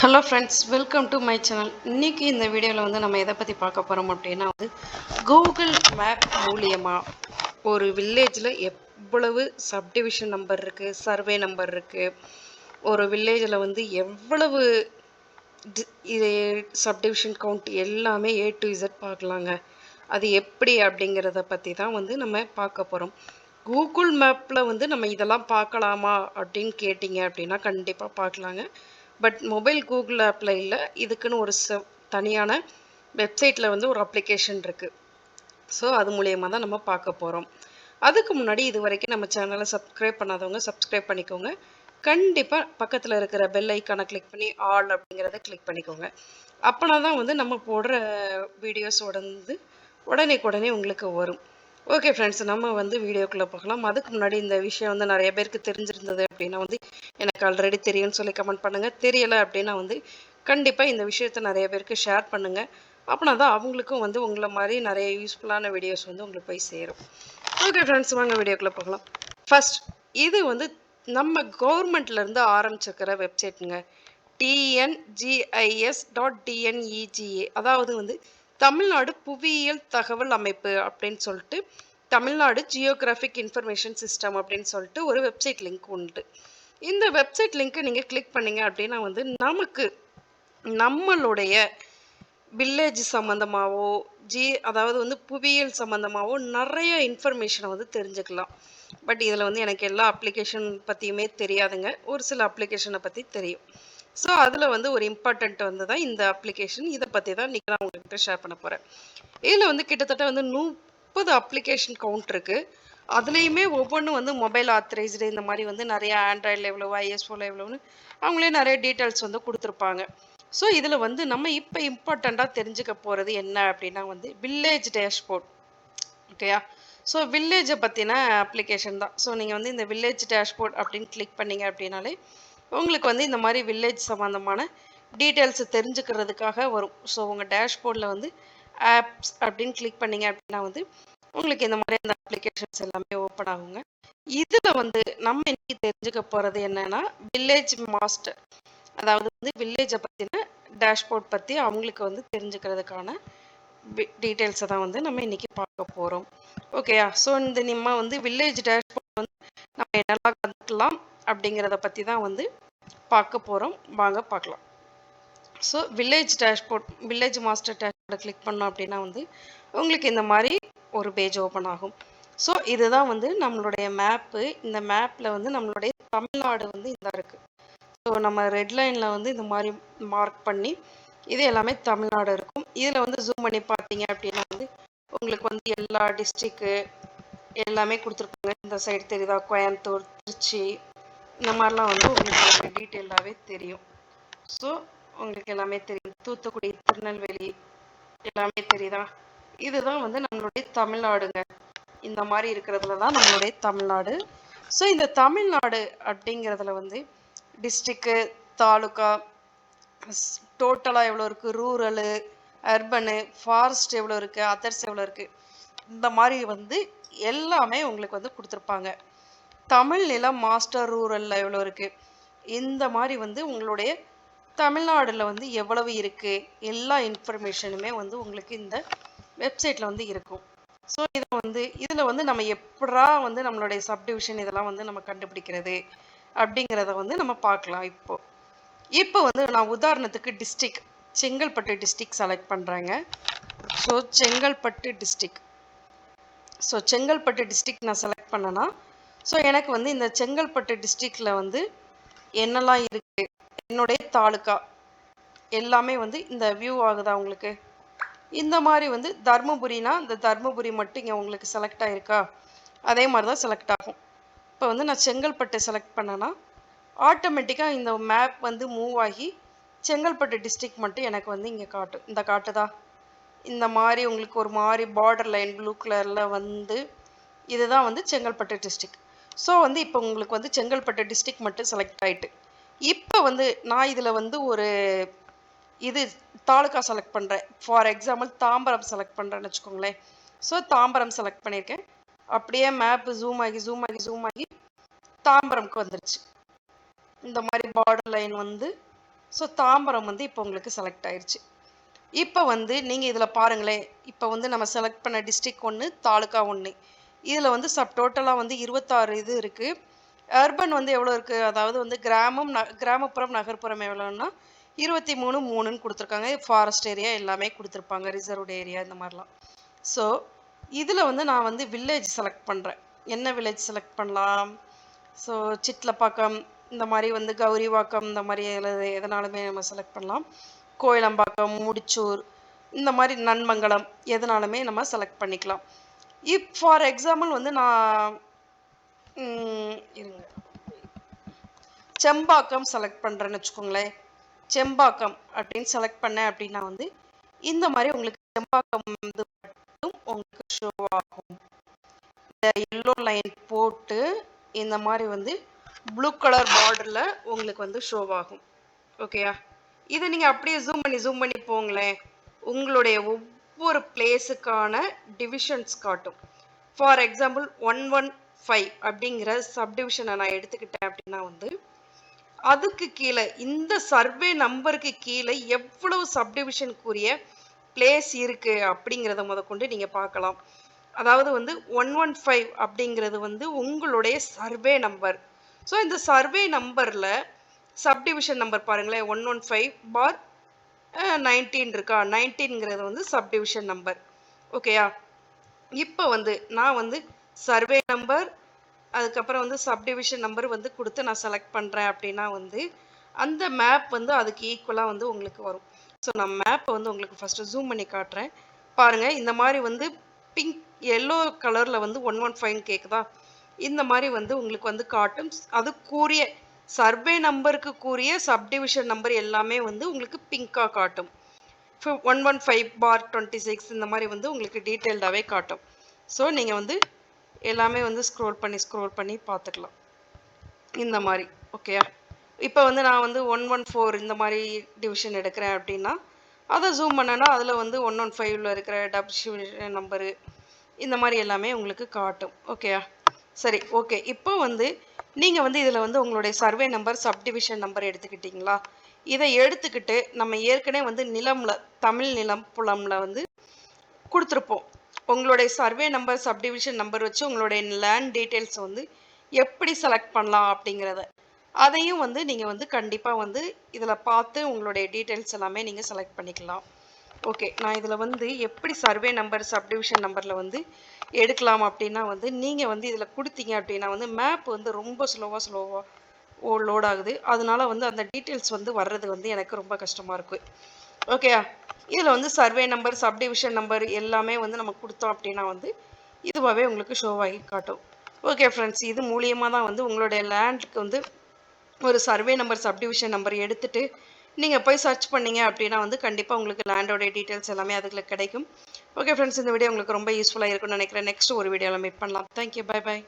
Hello friends welcome to my channel இன்றைக்கி இந்த வீடியோவில் வந்து நம்ம எதை பற்றி பார்க்க போகிறோம் அப்படின்னா வந்து கூகுள் மேப் மூலியமாக ஒரு வில்லேஜில் எவ்வளவு சப்டிவிஷன் நம்பர் இருக்குது சர்வே நம்பர் இருக்குது ஒரு வில்லேஜில் வந்து எவ்வளவு டி- இது சப்டிவிஷன் கவுண்ட் எல்லாமே ஏ டு இசட் பார்க்கலாங்க. அது எப்படி அப்படிங்கிறத பற்றி தான் வந்து நம்ம பார்க்க போகிறோம் கூகுள் மேப்பில் வந்து நம்ம இதெல்லாம் பார்க்கலாமா அப்படின்னு கேட்டிங்க அப்படின்னா கண்டிப்பாக பார்க்கலாங்க. பட் மொபைல் கூகுள் ஆப்பில் இல்லை. இதுக்குன்னு ஒரு ச தனியான வெப்சைட்டில் வந்து ஒரு அப்ளிகேஷன் இருக்குது ஸோ அது மூலியமாக தான் நம்ம பார்க்க போகிறோம் அதுக்கு முன்னாடி இது வரைக்கும் நம்ம சேனலை சப்ஸ்கிரைப் பண்ணாதவங்க சப்ஸ்கிரைப் பண்ணிக்கோங்க. கண்டிப்பாக பக்கத்தில் இருக்கிற பெல் ஐக்கானை கிளிக் பண்ணி ஆல் அப்படிங்கிறத கிளிக் பண்ணிக்கோங்க. அப்போனா தான் வந்து நம்ம போடுற வீடியோஸ் உடந்து உடனே உடனே உங்களுக்கு வரும். ஓகே ஃப்ரெண்ட்ஸ் நம்ம வந்து வீடியோக்குள்ளே போகலாம். அதுக்கு முன்னாடி இந்த விஷயம் வந்து நிறைய பேருக்கு தெரிஞ்சிருந்தது அப்படின்னா வந்து எனக்கு ஆல்ரெடி தெரியும்னு சொல்லி கமெண்ட் பண்ணுங்கள் தெரியலை அப்படின்னா வந்து கண்டிப்பாக இந்த விஷயத்தை நிறைய பேருக்கு ஷேர் பண்ணுங்கள் அப்படின்னா தான் அவங்களுக்கும் வந்து உங்களை மாதிரி நிறைய யூஸ்ஃபுல்லான வீடியோஸ் வந்து உங்களுக்கு போய் சேரும். ஓகே ஃப்ரெண்ட்ஸ் வாங்க வீடியோக்குள்ளே போகலாம். ஃபஸ்ட் இது வந்து நம்ம கவர்மெண்ட்லேருந்து ஆரம்பிச்சிருக்கிற வெப்சைட்டுங்க டிஎன்ஜிஐஎஸ் டாட் டிஎன்இஜிஏ அதாவது வந்து தமிழ்நாடு புவியியல் தகவல் அமைப்பு அப்படின்னு சொல்லிட்டு தமிழ்நாடு ஜியோகிராஃபிக் இன்ஃபர்மேஷன் சிஸ்டம் அப்படின்னு சொல்லிட்டு ஒரு வெப்சைட் லிங்க் உண்டு. இந்த வெப்சைட் லிங்க்கை நீங்கள் கிளிக் பண்ணீங்க அப்படின்னா வந்து நமக்கு நம்மளுடைய வில்லேஜ் சம்மந்தமாகவோ ஜி அதாவது வந்து புவியியல் சம்மந்தமாகவோ நிறைய இன்ஃபர்மேஷனை வந்து தெரிஞ்சுக்கலாம். பட் இதில் வந்து எனக்கு எல்லா அப்ளிகேஷன் பற்றியுமே தெரியாதுங்க. ஒரு சில அப்ளிகேஷனை பற்றி தெரியும். ஸோ அதில் வந்து ஒரு இம்பார்ட்டண்ட் வந்து தான் இந்த அப்ளிகேஷன் இதை பற்றி தான் இன்றைக்கி நான் உங்கள்கிட்ட ஷேர் பண்ண போகிறேன் இதில் வந்து கிட்டத்தட்ட வந்து முப்பது அப்ளிகேஷன் கவுண்ட் இருக்குது அதுலேயுமே ஒவ்வொன்றும் வந்து மொபைல் ஆத்தரைஸ்டு இந்த மாதிரி வந்து நிறைய ஆண்ட்ராய்டில் எவ்வளோ ஐஎஸ்ஓவில் எவ்வளோன்னு அவங்களே நிறைய டீட்டெயில்ஸ் வந்து கொடுத்துருப்பாங்க. ஸோ இதில் வந்து நம்ம இப்போ இம்பார்ட்டண்ட்டாக தெரிஞ்சுக்க போகிறது என்ன அப்படின்னா வந்து வில்லேஜ் டேஷ்போர்ட் ஓகேயா ஸோ வில்லேஜை பற்றின அப்ளிகேஷன் தான். ஸோ நீங்கள் வந்து இந்த வில்லேஜ் டேஷ்போர்ட் அப்படின்னு கிளிக் பண்ணீங்க அப்படின்னாலே உங்களுக்கு வந்து இந்த மாதிரி வில்லேஜ் சம்மந்தமான டீட்டெயில்ஸ் தெரிஞ்சுக்கிறதுக்காக வரும். ஸோ உங்கள் டேஷ்போர்டில் வந்து ஆப்ஸ் அப்படின்னு கிளிக் பண்ணீங்க அப்படின்னா வந்து உங்களுக்கு இந்த மாதிரி அந்த அப்ளிகேஷன்ஸ் எல்லாமே ஓப்பன் ஆகுங்க. இதில் வந்து நம்ம இன்னைக்கு தெரிஞ்சுக்க போகிறது என்னென்னா வில்லேஜ் மாஸ்டர் அதாவது வந்து வில்லேஜை பற்றின டேஷ்போர்ட் பற்றி அவங்களுக்கு வந்து தெரிஞ்சுக்கிறதுக்கான டீட்டெயில்ஸை தான் வந்து நம்ம இன்னைக்கு பார்க்க போகிறோம் ஓகேயா ஸோ இந்த நம்ம வந்து வில்லேஜ் டேஷ்போர்ட் வந்து நம்ம என்னெல்லாம் கற்றுக்கலாம் அப்படிங்கிறத பற்றி தான் வந்து பார்க்க போகிறோம் வாங்க பார்க்கலாம். So village dashboard village master டேஷ்போர்டை click பண்ணோம் அப்படின்னா வந்து உங்களுக்கு இந்த மாதிரி ஒரு பேஜ் ஓப்பன் ஆகும். ஸோ இதுதான் வந்து நம்மளுடைய மேப்பு இந்த மேப்பில் வந்து நம்மளுடைய தமிழ்நாடு வந்து இதாக இருக்குது ஸோ நம்ம ரெட் லைனில் வந்து இந்த மாதிரி மார்க் பண்ணி இது எல்லாமே தமிழ்நாடு இருக்கும். இதில் வந்து ஜூம் பண்ணி பார்த்தீங்க அப்படின்னா வந்து உங்களுக்கு வந்து எல்லா டிஸ்ட்ரிக்கு எல்லாமே கொடுத்துருப்பாங்க. இந்த சைடு தெரியுதா? கோயம்புத்தூர் திருச்சி இந்த மாதிரிலாம் வந்து உங்களுக்கு டீட்டெயிலாகவே தெரியும். ஸோ உங்களுக்கு எல்லாமே தெரியும். தூத்துக்குடி திருநெல்வேலி எல்லாமே தெரியுதா? இதுதான் வந்து நம்மளுடைய தமிழ்நாடுங்க. இந்த மாதிரி இருக்கிறதுல தான் நம்மளுடைய தமிழ்நாடு. ஸோ இந்த தமிழ்நாடு அப்படிங்கிறதுல வந்து டிஸ்ட்ரிக்கு தாலுக்கா டோட்டலாக எவ்வளோ இருக்குது ரூரலு அர்பனு ஃபாரஸ்ட் எவ்வளோ இருக்குது அதர்ஸ் எவ்வளோ இருக்குது இந்த மாதிரி வந்து எல்லாமே உங்களுக்கு வந்து கொடுத்துருப்பாங்க. தமிழ் நிலம் மாஸ்டர் ரூரலில் எவ்வளோ இருக்குது இந்த மாதிரி வந்து உங்களுடைய தமிழ்நாடில் வந்து எவ்வளவு இருக்குது எல்லா இன்ஃபர்மேஷனுமே வந்து உங்களுக்கு இந்த வெப்சைட்டில் வந்து இருக்கும். ஸோ இதை வந்து இதில் வந்து நம்ம எப்படா வந்து நம்மளுடைய சப்டிவிஷன் இதெல்லாம் வந்து நம்ம கண்டுபிடிக்கிறது அப்படிங்கிறத வந்து நம்ம பார்க்கலாம் இப்போ. இப்போ வந்து நான் உதாரணத்துக்கு டிஸ்ட்ரிக் செங்கல்பட்டு டிஸ்ட்ரிக் செலக்ட் பண்ணுறேங்க so Chengalpattu district so Chengalpattu district நான் செலக்ட் பண்ணேன்னா ஸோ எனக்கு வந்து இந்த செங்கல்பட்டு டிஸ்ட்ரிக்டில் வந்து என்னெல்லாம் இருக்குது என்னுடைய தாலுக்கா எல்லாமே வந்து இந்த வியூ ஆகுதா உங்களுக்கு? இந்த மாதிரி வந்து தர்மபுரினா இந்த தர்மபுரி மட்டும் இங்கே உங்களுக்கு செலக்ட் ஆகிருக்கா அதே மாதிரி தான் செலக்ட் ஆகும். இப்போ வந்து நான் செங்கல்பட்டு செலக்ட் பண்ணேன்னா ஆட்டோமேட்டிக்காக இந்த மேப் வந்து மூவ் ஆகி செங்கல்பட்டு டிஸ்ட்ரிக்ட் மட்டும் எனக்கு வந்து இங்கே காட்டும் இந்த காட்டுதா? இந்த மாதிரி உங்களுக்கு ஒரு மாதிரி பார்டர் லைன் ப்ளூ கலரில் வந்து இதுதான் வந்து செங்கல்பட்டு டிஸ்ட்ரிக்ட் ஸோ வந்து இப்போ உங்களுக்கு வந்து செங்கல்பட்டு டிஸ்ட்ரிக்ட் மட்டும் செலக்ட் ஆயிட்டு. இப்போ வந்து நான் இதில் வந்து ஒரு இது தாலுக்கா செலக்ட் பண்ணுறேன் ஃபார் எக்ஸாம்பிள் தாம்பரம் செலக்ட் பண்ணுறேன்னு வச்சுக்கோங்களேன். ஸோ தாம்பரம் செலக்ட் பண்ணியிருக்கேன். அப்படியே மேப்பு ஜூம் ஆகி ஜூம் ஆகி ஜூம் ஆகி தாம்பரம்க்கு வந்துருச்சு. இந்த மாதிரி பார்டர் லைன் வந்து ஸோ தாம்பரம் வந்து இப்போ உங்களுக்கு செலக்ட் ஆயிடுச்சு இப்போ வந்து நீங்கள் இதில் பாருங்களேன். இப்போ வந்து நம்ம செலக்ட் பண்ண டிஸ்ட்ரிக் ஒன்று தாலுக்கா ஒன்று இதில் வந்து சப் டோட்டலாக வந்து இருபத்தாறு இது இருக்குது அர்பன் வந்து எவ்வளோ இருக்குது அதாவது வந்து கிராமம் ந கிராமப்புறம் நகர்ப்புறம் எவ்வளோன்னா இருபத்தி மூணு மூணுன்னு கொடுத்துருக்காங்க. ஃபாரஸ்ட் ஏரியா எல்லாமே கொடுத்துருப்பாங்க. ரிசர்வ்டு ஏரியா இந்த மாதிரிலாம். ஸோ இதில் வந்து நான் வந்து வில்லேஜ் செலக்ட் பண்ணுறேன் என்ன வில்லேஜ் செலக்ட் பண்ணலாம்? ஸோ சிட்லப்பாக்கம் இந்த மாதிரி வந்து கௌரிவாக்கம் இந்த மாதிரி எதனாலுமே நம்ம செலக்ட் பண்ணலாம். கோயிலம்பாக்கம் முடிச்சூர் இந்த மாதிரி நன்மங்கலம் எதனாலுமே நம்ம செலக்ட் பண்ணிக்கலாம். இப் ஃபார் எக்ஸாம்பிள் வந்து நான் இருங்க. செம்பாக்கம் செலக்ட் பண்ணுறேன்னு வச்சுக்கோங்களேன். செம்பாக்கம் அப்படின்னு செலக்ட் பண்ணேன் அப்படின்னா வந்து இந்த மாதிரி உங்களுக்கு செம்பாக்கம் வந்து மட்டும் உங்களுக்கு ஷோ ஆகும். இந்த எல்லோ லைன் போட்டு இந்த மாதிரி வந்து ப்ளூ கலர் பார்டரில் உங்களுக்கு வந்து ஷோ ஆகும். ஓகேயா இதை நீங்கள் அப்படியே ஜூம் பண்ணி ஜூம் பண்ணி போங்களேன். உங்களுடைய ஒவ்வொரு ஒவ்வொரு பிளேஸுக்கான டிவிஷன்ஸ் காட்டும். For example one one five அப்படிங்கிற சப்டிவிஷனை நான் எடுத்துக்கிட்டேன் அப்படின்னா வந்து அதுக்கு கீழே இந்த சர்வே நம்பருக்கு கீழே எவ்வளவு சப்டிவிஷனுக்குரிய பிளேஸ் இருக்குது அப்படிங்கிறத முதற்கொண்டு நீங்கள் பார்க்கலாம். அதாவது வந்து ஒன் ஒன் ஃபைவ் அப்படிங்கிறது வந்து உங்களுடைய சர்வே நம்பர் ஸோ இந்த சர்வே நம்பரில் சப்டிவிஷன் நம்பர் பாருங்களேன் one one five bar nineteen இருக்கா? நைன்டீன்ங்கிறது வந்து சப்டிவிஷன் நம்பர் ஓகேயா இப்போ வந்து நான் வந்து சர்வே நம்பர் அதுக்கப்புறம் வந்து சப்டிவிஷன் நம்பர் வந்து கொடுத்து நான் செலக்ட் பண்ணுறேன் அப்படின்னா வந்து அந்த மேப் வந்து அதுக்கு ஈக்குவலாக வந்து உங்களுக்கு வரும். ஸோ நான் மேப்பை வந்து உங்களுக்கு ஃபஸ்ட்டு ஜூம் பண்ணி காட்டுறேன். பாருங்கள் இந்த மாதிரி வந்து பிங்க் எல்லோ கலரில் வந்து ஒன் ஒன் ஃபைவ் கேட்குதா இந்த மாதிரி வந்து உங்களுக்கு வந்து காட்டும். அதுக்குரிய சர்வே நம்பருக்கு கூறிய சப்டிவிஷன் நம்பர் எல்லாமே வந்து உங்களுக்கு பிங்காக காட்டும். One one five bar twenty six இந்த மாதிரி வந்து உங்களுக்கு டீட்டெயில்டாகவே காட்டும். ஸோ நீங்கள் வந்து எல்லாமே வந்து ஸ்க்ரோல் பண்ணி ஸ்க்ரோல் பண்ணி பார்த்துக்கலாம். இந்த மாதிரி ஓகேயா இப்போ வந்து நான் வந்து ஒன் ஒன் ஃபோர் இந்த மாதிரி டிவிஷன் எடுக்கிறேன் அப்படின்னா அதை ஜூம் பண்ணேன்னா அதில் வந்து ஒன் ஒன் ஃபைவ்ல இருக்கிற டபிள்யூ நம்பரு இந்த மாதிரி எல்லாமே உங்களுக்கு காட்டும். ஓகேயா சரி ஓகே இப்போ வந்து நீங்கள் வந்து இதில் வந்து உங்களுடைய சர்வே நம்பர் சப்டிவிஷன் நம்பர் எடுத்துக்கிட்டிங்களா? இதை எடுத்துக்கிட்டு நம்ம ஏற்கனவே வந்து நிலமில் தமிழ் நிலம் புலம்ல வந்து கொடுத்துருப்போம். உங்களுடைய சர்வே நம்பர் சப்டிவிஷன் நம்பர் வச்சு உங்களுடைய லேண்ட் டீட்டெயில்ஸ் வந்து எப்படி செலக்ட் பண்ணலாம் அப்படிங்கிறத அதையும் வந்து நீங்கள் வந்து கண்டிப்பாக வந்து இதில் பார்த்து உங்களுடைய டீட்டெயில்ஸ் எல்லாமே நீங்கள் செலக்ட் பண்ணிக்கலாம். ஓகே நான் இதில் வந்து எப்படி சர்வே நம்பர் சப்டிவிஷன் நம்பரில் வந்து எடுக்கலாம் அப்படின்னா வந்து நீங்கள் வந்து இதில் கொடுத்தீங்க அப்படின்னா வந்து மேப் வந்து ரொம்ப ஸ்லோவாக ஸ்லோவாக ஓ லோட் ஆகுது. அதனால வந்து அந்த டீட்டெயில்ஸ் வந்து வர்றது வந்து எனக்கு ரொம்ப கஷ்டமாக இருக்குது ஓகேயா இதில் வந்து சர்வே நம்பர் சப்டிவிஷன் நம்பர் எல்லாமே வந்து நம்ம கொடுத்தோம் அப்படின்னா வந்து இதுவாகவே உங்களுக்கு ஷோவாகி காட்டும். ஓகே ஃப்ரெண்ட்ஸ் இது மூலியமாக தான் வந்து உங்களுடைய லேண்டுக்கு வந்து ஒரு சர்வே நம்பர் சப்டிவிஷன் நம்பர் எடுத்துட்டு நீங்கள் போய் சர்ச் பண்ணீங்க அப்படின்னா வந்து கண்டிப்பாக உங்களுக்கு லேண்டோடைய டீட்டெயில்ஸ் எல்லாமே அதில் கிடைக்கும். ஓகே ஃப்ரெண்ட்ஸ் இந்த வீடியோ உங்களுக்கு ரொம்ப யூஸ்ஃபுல்லாக இருக்கும்னு நினைக்கிறேன். நெக்ஸ்ட் ஒரு வீடியோவில் மீட் பண்ணலாம். Thank you bye by